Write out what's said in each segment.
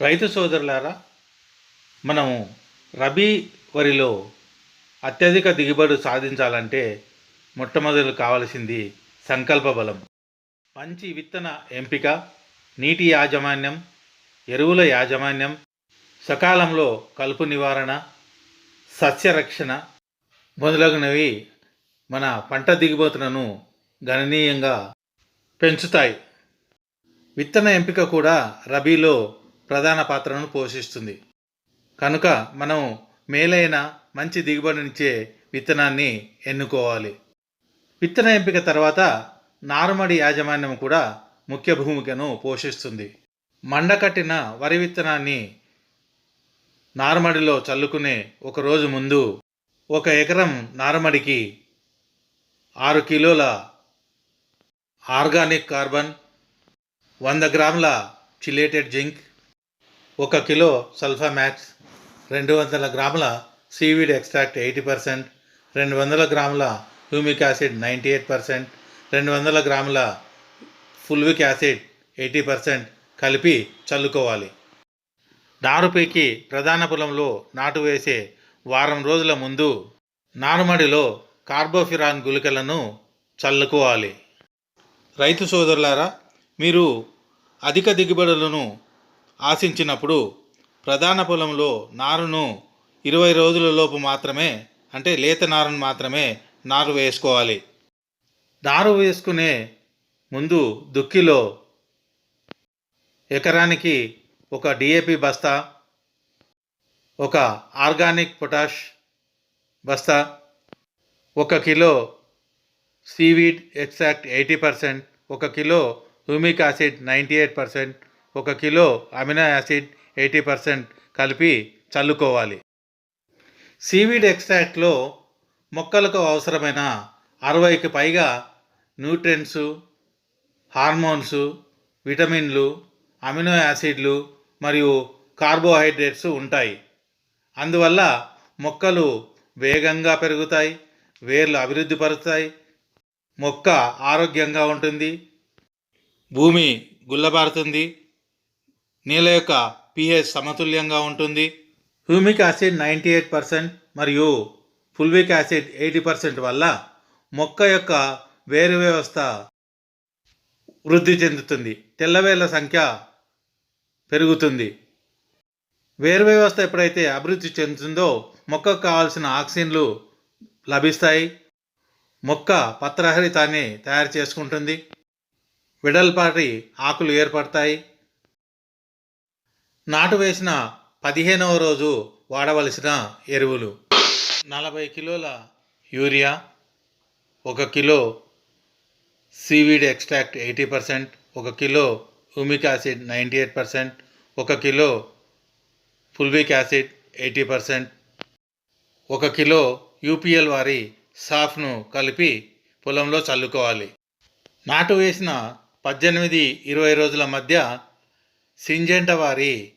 రైతు సోదరులారా మనం రబీ వరిలో అత్యధిక దిగుబడి సాధించాలంటే మొట్టమొదలు కావలసింది సంకల్ప బలం. మంచి విత్తన ఎంపిక నీటి యాజమాన్యం ఎరువుల యాజమాన్యం సకాలంలో కలుపు నివారణ సస్యరక్షణ మొదలగునవి మన పంట దిగుబతులను గణనీయంగా పెంచుతాయి. విత్తన ఎంపిక కూడా రబీలో ప్రధాన పాత్రను పోషిస్తుంది. కనుక మనం మేలైన మంచి దిగుబడినిచ్చే విత్తనాన్ని ఎన్నుకోవాలి. విత్తన ఎంపిక తర్వాత నారుమడి యాజమాన్యం కూడా ముఖ్య భూమికను పోషిస్తుంది. మండకట్టిన వరి విత్తనాన్ని నారుమడిలో చల్లుకునే ఒక రోజు ముందు ఒక ఎకరం నారుమడికి ఆరు కిలోల ఆర్గానిక్ కార్బన్ వంద గ్రాముల చిలేటెడ్ జింక్ ఒక కిలో సల్ఫామ్యాక్స్ రెండు వందల గ్రాముల సీవీడ్ ఎక్స్ట్రాక్ట్ ఎయిటీ పర్సెంట్ రెండు వందల గ్రాముల humic acid ninety eight percent రెండు వందల గ్రాముల ఫుల్విక్ యాసిడ్ ఎయిటీ పర్సెంట్ కలిపి చల్లుకోవాలి. నారు పీకి ప్రధాన పొలంలో నాటు వేసే వారం రోజుల ముందు నారుమడిలో కార్బోఫిరాన్ గుళికలను చల్లుకోవాలి. రైతు సోదరులారా మీరు అధిక దిగుబడులను ఆశించినప్పుడు ప్రధాన పొలంలో నారును ఇరవై రోజుల లోపు మాత్రమే అంటే లేత నారును మాత్రమే నారు వేసుకోవాలి. నారు వేసుకునే ముందు దుక్కిలో ఎకరానికి ఒక డిఏపి బస్తా ఒక ఆర్గానిక్ పొటాష్ బస్తా ఒక kilo seaweed extract eighty percent ఒక kilo humic acid ninety eight percent ఒక kilo amino acid eighty percent కలిపి చల్లుకోవాలి. సీవీడ్ ఎక్స్ట్రాక్ట్లో మొక్కలకు అవసరమైన అరవైకి పైగా న్యూట్రియంట్స్ హార్మోన్స్ విటమిన్లు అమినో యాసిడ్లు మరియు కార్బోహైడ్రేట్స్ ఉంటాయి. అందువల్ల మొక్కలు వేగంగా పెరుగుతాయి వేర్లు అభివృద్ధి పరుస్తాయి మొక్క ఆరోగ్యంగా ఉంటుంది భూమి గుల్లబారుతుంది నేల యొక్క పిహెచ్ సమతుల్యంగా ఉంటుంది. Humic acid ninety eight percent మరియు ఫుల్విక్ యాసిడ్ ఎయిటీ పర్సెంట్ వల్ల మొక్క యొక్క వేరు వ్యవస్థ వృద్ధి చెందుతుంది. తెల్లవేళ్ళ సంఖ్య పెరుగుతుంది. వేరు వ్యవస్థ ఎప్పుడైతే అభివృద్ధి చెందుతుందో మొక్కకు కావాల్సిన ఆక్సిజన్లు లభిస్తాయి. మొక్క పత్రహరితాన్ని తయారు చేసుకుంటుంది. విడల్పాటి ఆకులు ఏర్పడతాయి. నాటు వేసిన పదిహేనవ రోజు వాడవలసిన ఎరువులు. నలభై కిలోల యూరియా ఒక kilo seaweed extract eighty percent ఒక kilo humic acid ninety eight percent ఒక kilo fulvic acid eighty percent ఒక కిలో యూపీఎల్ వారి సాఫ్ను కలిపి పొలంలో చల్లుకోవాలి. నాటు వేసిన పద్దెనిమిది ఇరవై రోజుల మధ్య సింజెంట వారి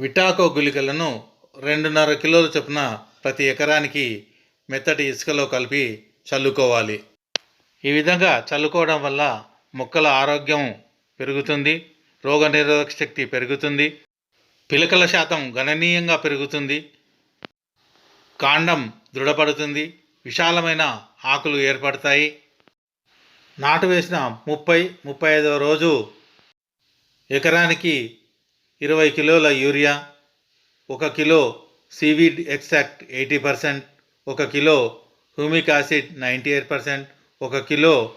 విటాకో గుళికలను రెండున్నర కిలోల చొప్పున ప్రతి ఎకరానికి మెత్తటి ఇసుకలో కలిపి చల్లుకోవాలి. ఈ విధంగా చల్లుకోవడం వల్ల మొక్కల ఆరోగ్యం పెరుగుతుంది రోగనిరోధక శక్తి పెరుగుతుంది పిలకల శాతం గణనీయంగా పెరుగుతుంది కాండం దృఢపడుతుంది విశాలమైన ఆకులు ఏర్పడతాయి. నాటు వేసిన ముప్పై ముప్పై ఐదవ రోజు ఎకరానికి ఇరవై కిలోల యూరియా ఒక kilo seaweed extract eighty percent ఒక kilo humic acid ninety eight percent ఒక kilo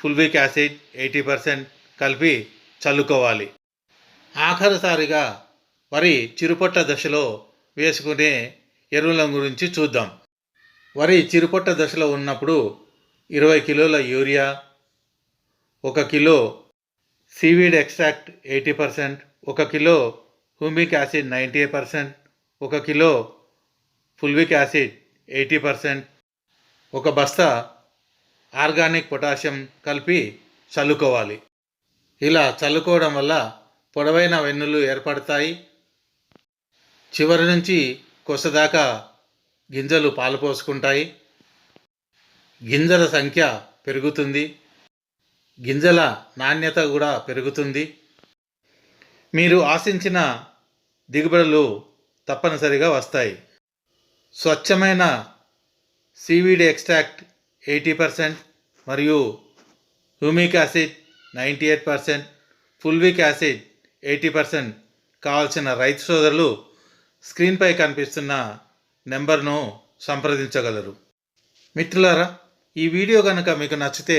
fulvic acid eighty percent కలిపి చల్లుకోవాలి. ఆఖరిసారిగా వరి చిరుపొట్ట దశలో వేసుకునే ఎరువుల గురించి చూద్దాం. వరి చిరుపొట్ట దశలో ఉన్నప్పుడు ఇరవై కిలోల యూరియా ఒక kilo seaweed extract eighty percent ఒక kilo humic acid ninety percent ఒక kilo fulvic acid eighty percent. ఒక బస్తా ఆర్గానిక్ పొటాషియం కలిపి చల్లుకోవాలి. ఇలా చల్లుకోవడం వల్ల పొడవైన వెన్నులు ఏర్పడతాయి. చివరి నుంచి కొసదాకా గింజలు పాలు పోసుకుంటాయి. గింజల సంఖ్య పెరుగుతుంది. గింజల నాణ్యత కూడా పెరుగుతుంది. మీరు ఆశించిన దిగుబడులు తప్పనిసరిగా వస్తాయి. స్వచ్ఛమైన సీవీడ్ ఎక్స్ట్రాక్ట్ ఎయిటీ పర్సెంట్ మరియు humic acid ninety eight percent fulvic acid eighty percent కావాల్సిన రైతు సోదరులు స్క్రీన్పై కనిపిస్తున్న నెంబర్ను సంప్రదించగలరు. మిత్రులారా ఈ వీడియో కనుక మీకు నచ్చితే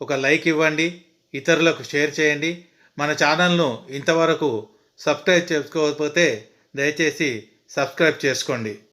ఒక లైక్ ఇవ్వండి ఇతరులకు షేర్ చేయండి మన ఛానల్ను ఇంతవరకు సబ్స్క్రైబ్ చేసుకోకపోతే దయచేసి సబ్స్క్రైబ్ చేసుకోండి.